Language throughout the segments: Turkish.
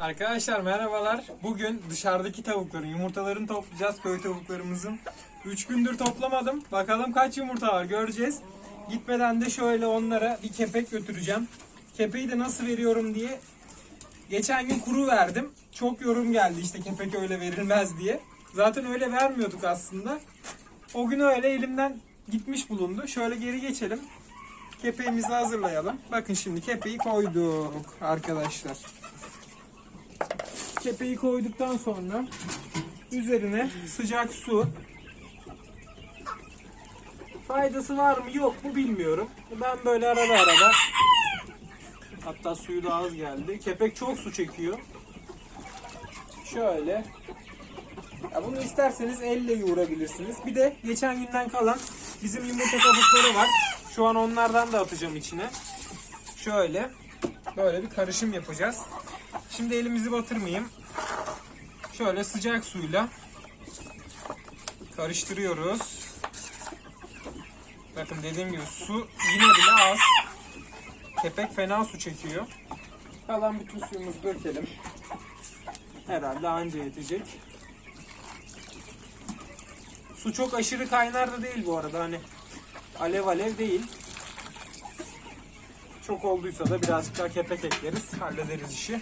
Arkadaşlar merhabalar. Bugün dışarıdaki tavukların yumurtalarını toplayacağız köy tavuklarımızın. 3 gündür toplamadım. Bakalım kaç yumurta var göreceğiz. Gitmeden de şöyle onlara bir kepek götüreceğim. Kepeği de nasıl veriyorum diye geçen gün kuru verdim. Çok yorum geldi işte kepek öyle verilmez diye. Zaten öyle vermiyorduk aslında. O gün öyle elimden gitmiş bulundu. Şöyle geri geçelim. Kepeğimizi hazırlayalım. Bakın şimdi kepeği koyduk arkadaşlar. Kepeği koyduktan sonra üzerine sıcak su. Faydası var mı yok mu bilmiyorum. Ben böyle arada arada hatta suyu da az geldi. Kepek çok su çekiyor. Şöyle. Ya bunu isterseniz elle yoğurabilirsiniz. Bir de geçen günden kalan bizim yumurta kabukları var. Şu an onlardan da atacağım içine. Şöyle. Böyle bir karışım yapacağız. Şimdi elimizi batırmayayım. Şöyle sıcak suyla karıştırıyoruz. Bakın dediğim gibi su yine bile az. Kepek fena su çekiyor. Kalan bütün suyumuzu dökelim. Herhalde anca yetecek. Su çok aşırı kaynar da değil bu arada hani alev alev değil. Çok olduysa da birazcık daha kepek ekleriz. Hallederiz işi.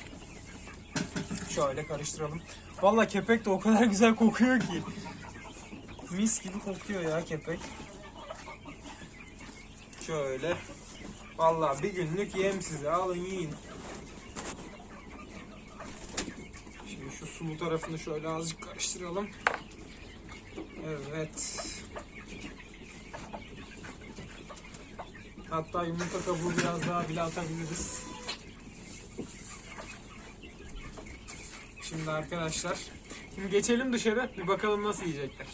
Şöyle karıştıralım. Valla kepek de o kadar güzel kokuyor ki. Mis gibi kokuyor ya kepek. Şöyle. Valla bir günlük yem size. Alın yiyin. Şimdi şu sulu tarafını şöyle azıcık karıştıralım. Evet. Hatta yumurta kabuğu biraz daha bile atabiliriz. Şimdi arkadaşlar, şimdi geçelim dışarı bir bakalım nasıl yiyecekler.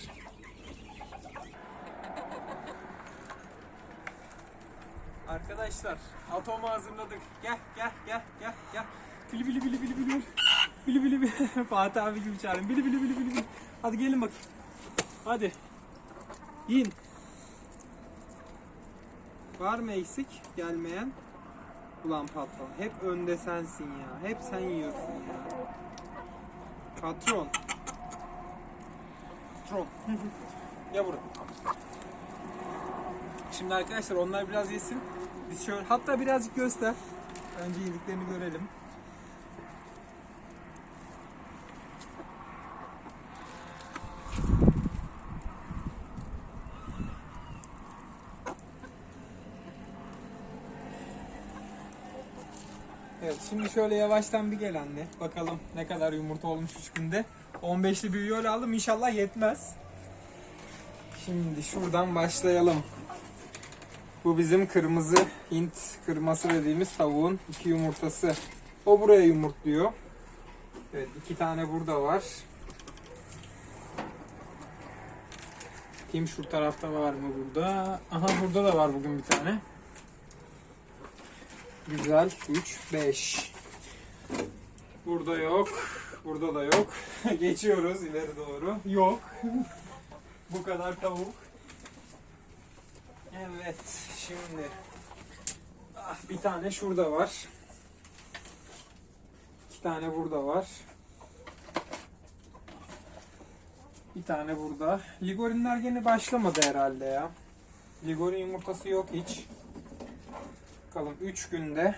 Arkadaşlar, atomu hazırladık. Gel, gel, gel, gel, gel. Bili bili bili bili bili. Bili bili bili. Fatih abi gibi çağırın. Bili bili bili bili bili. Hadi gelin bakayım. Hadi. Yiyin. Var mı eksik gelmeyen? Ulan patron hep önde sensin ya. Hep sen yiyorsun ya. Patron. Patron. ya buraya. Şimdi arkadaşlar onlar biraz yesin. Biz şöyle hatta birazcık göster. Önce yediklerini görelim. Evet şimdi şöyle yavaştan bir gel anne. Bakalım ne kadar yumurta olmuş 3 günde. 15'li bir yol aldım inşallah yetmez. Şimdi şuradan başlayalım. Bu bizim kırmızı Hint kırması dediğimiz tavuğun iki yumurtası. O buraya yumurtluyor. Evet iki tane burada var. Kim şu tarafta var mı burada? Aha burada da var bugün bir tane. Güzel. 3, 5. Burada yok. Burada da yok. Geçiyoruz ileri doğru. Yok. Bu kadar tavuk. Evet. Şimdi. Ah, bir tane şurada var. İki tane burada var. Bir tane burada. Ligorinler gene başlamadı herhalde ya. Ligorin yumurtası yok hiç. Bakalım 3 günde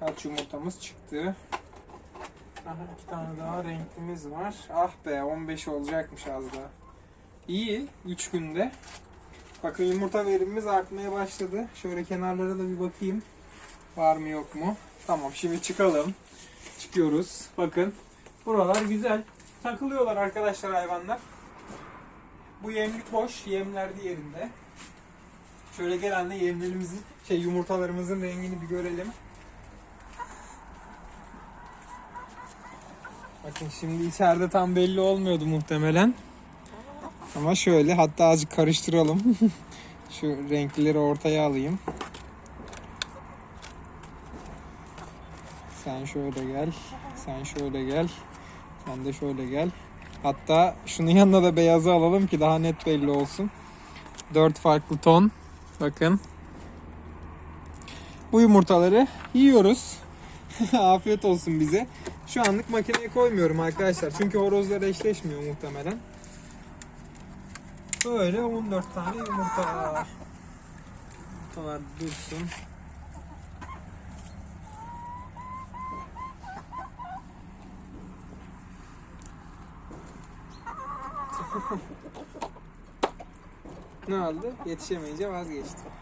kaç yumurtamız çıktı. Aha iki tane daha renklimiz var. Ah be 15 olacakmış az daha. İyi 3 günde. Bakın yumurta verimimiz artmaya başladı. Şöyle kenarlara da bir bakayım. Var mı yok mu? Tamam şimdi çıkalım. Çıkıyoruz. Bakın. Buralar güzel. Takılıyorlar arkadaşlar hayvanlar. Bu yemlik boş. Yemler diğerinde. Şöyle gel anne yemlerimizin, şey yumurtalarımızın rengini bir görelim. Bakın şimdi içeride tam belli olmuyordu muhtemelen. Ama şöyle hatta azıcık karıştıralım. Şu renkleri ortaya alayım. Sen şöyle gel. Sen şöyle gel. Sen de şöyle gel. Hatta şunun yanına da beyazı alalım ki daha net belli olsun. Dört farklı ton. Bakın. Bu yumurtaları yiyoruz. Afiyet olsun bize. Şu anlık makineye koymuyorum arkadaşlar. Çünkü horozlar eşleşmiyor muhtemelen. Böyle 14 tane yumurta. Yumurtalar dursun. ne oldu? Yetişemeyince vazgeçtim.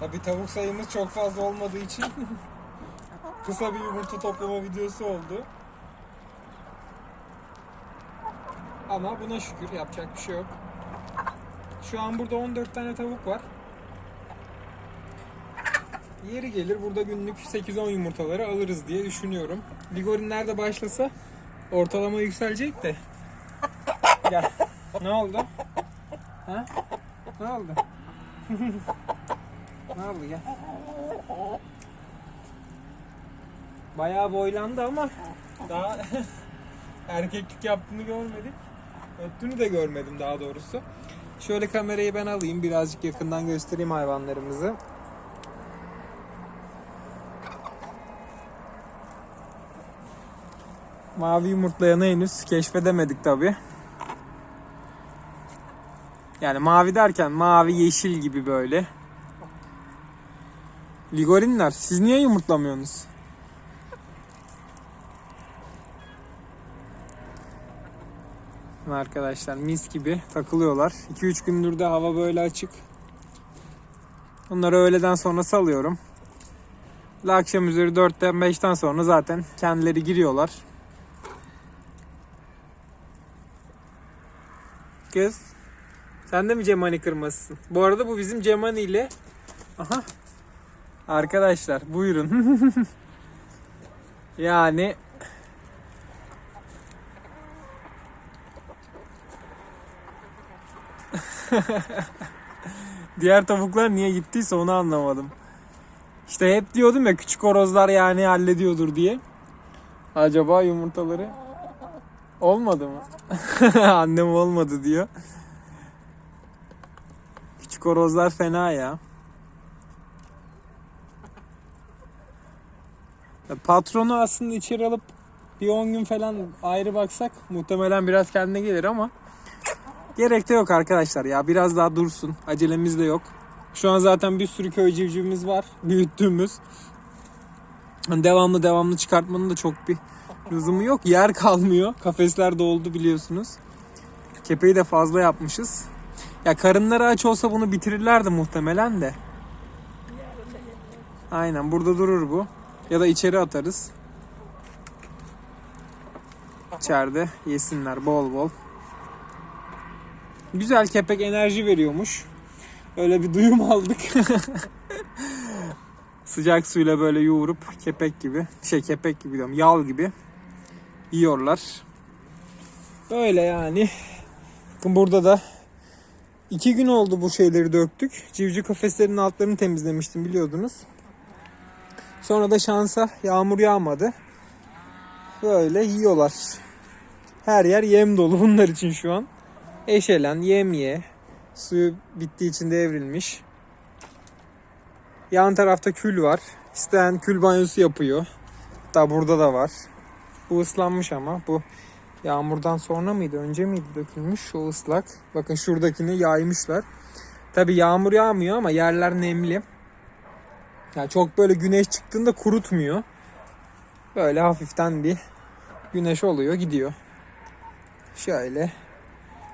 Tabi tavuk sayımız çok fazla olmadığı için kısa bir yumurta toplama videosu oldu. Ama buna şükür yapacak bir şey yok. Şu an burada 14 tane tavuk var. Yeri gelir burada günlük 8-10 yumurtaları alırız diye düşünüyorum. Ligorinler de başlasa ortalama yükselecek de. Gel. Ne oldu? Ha? Ne oldu? ne oldu gel. Bayağı boylandı ama daha erkeklik yaptığını görmedik. Öttüğünü de görmedim daha doğrusu. Şöyle kamerayı ben alayım birazcık yakından göstereyim hayvanlarımızı. Mavi yumurtlayanı henüz keşfedemedik tabi. Yani mavi derken mavi yeşil gibi böyle. Ligorinler siz niye yumurtlamıyorsunuz? Arkadaşlar mis gibi takılıyorlar. 2-3 gündür de hava böyle açık. Onları öğleden sonra salıyorum. Akşam üzeri 4'ten 5'ten sonra zaten kendileri giriyorlar. Kız. Sen de mi Cemani kırmasısın? Bu arada bu bizim Cemani ile. Aha. Arkadaşlar buyurun. yani Diğer tavuklar niye gittiyse onu anlamadım. İşte hep diyordum ya küçük horozlar yani hallediyordur diye. Acaba yumurtaları olmadı mı? Annem olmadı diyor. Küçük horozlar fena ya. Patronu aslında içeri alıp bir 10 gün falan ayrı baksak muhtemelen biraz kendine gelir ama gerek de yok arkadaşlar ya biraz daha dursun acelemiz de yok. Şu an zaten bir sürü köy civcivimiz var büyüttüğümüz. Devamlı devamlı çıkartmanın da çok bir lüzumu yok. Yer kalmıyor. Kafesler doldu biliyorsunuz. Kepeği de fazla yapmışız. Ya karınları aç olsa bunu bitirirlerdi muhtemelen de. Aynen burada durur bu. Ya da içeri atarız. İçeride yesinler bol bol. Güzel kepek enerji veriyormuş. Öyle bir duyum aldık. Sıcak suyla böyle yoğurup kepek gibi, şey kepek gibi diyorum, yal gibi yiyorlar. Böyle yani. Bakın burada da iki gün oldu bu şeyleri döktük. Civciv kafeslerinin altlarını temizlemiştim biliyordunuz. Sonra da şansa yağmur yağmadı. Böyle yiyorlar. Her yer yem dolu bunlar için şu an. Eşelen, yem ye. Suyu bittiği için devrilmiş. Yan tarafta kül var. İsteyen kül banyosu yapıyor. Hatta burada da var. Bu ıslanmış ama bu yağmurdan sonra mıydı önce miydi dökülmüş o ıslak. Bakın şuradakini yaymışlar. Tabi yağmur yağmıyor ama yerler nemli. Yani çok böyle güneş çıktığında kurutmuyor. Böyle hafiften bir güneş oluyor gidiyor. Şöyle.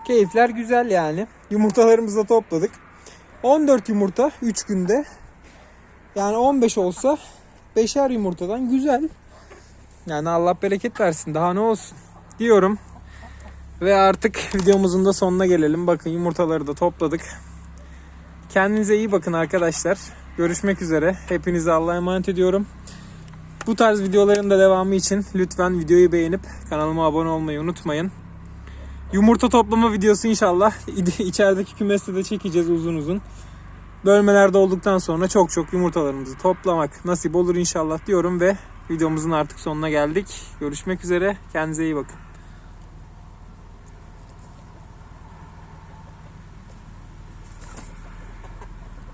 Keyifler güzel yani. Yumurtalarımızı da topladık. 14 yumurta 3 günde. Yani 15 olsa 5'er yumurtadan güzel. Yani Allah bereket versin. Daha ne olsun diyorum. Ve artık videomuzun da sonuna gelelim. Bakın yumurtaları da topladık. Kendinize iyi bakın arkadaşlar. Görüşmek üzere. Hepinize Allah'a emanet ediyorum. Bu tarz videoların da devamı için lütfen videoyu beğenip kanalıma abone olmayı unutmayın. Yumurta toplama videosu inşallah içerideki kümeste de çekeceğiz uzun uzun. Bölmelerde olduktan sonra çok çok yumurtalarımızı toplamak nasip olur inşallah diyorum ve videomuzun artık sonuna geldik. Görüşmek üzere. Kendinize iyi bakın.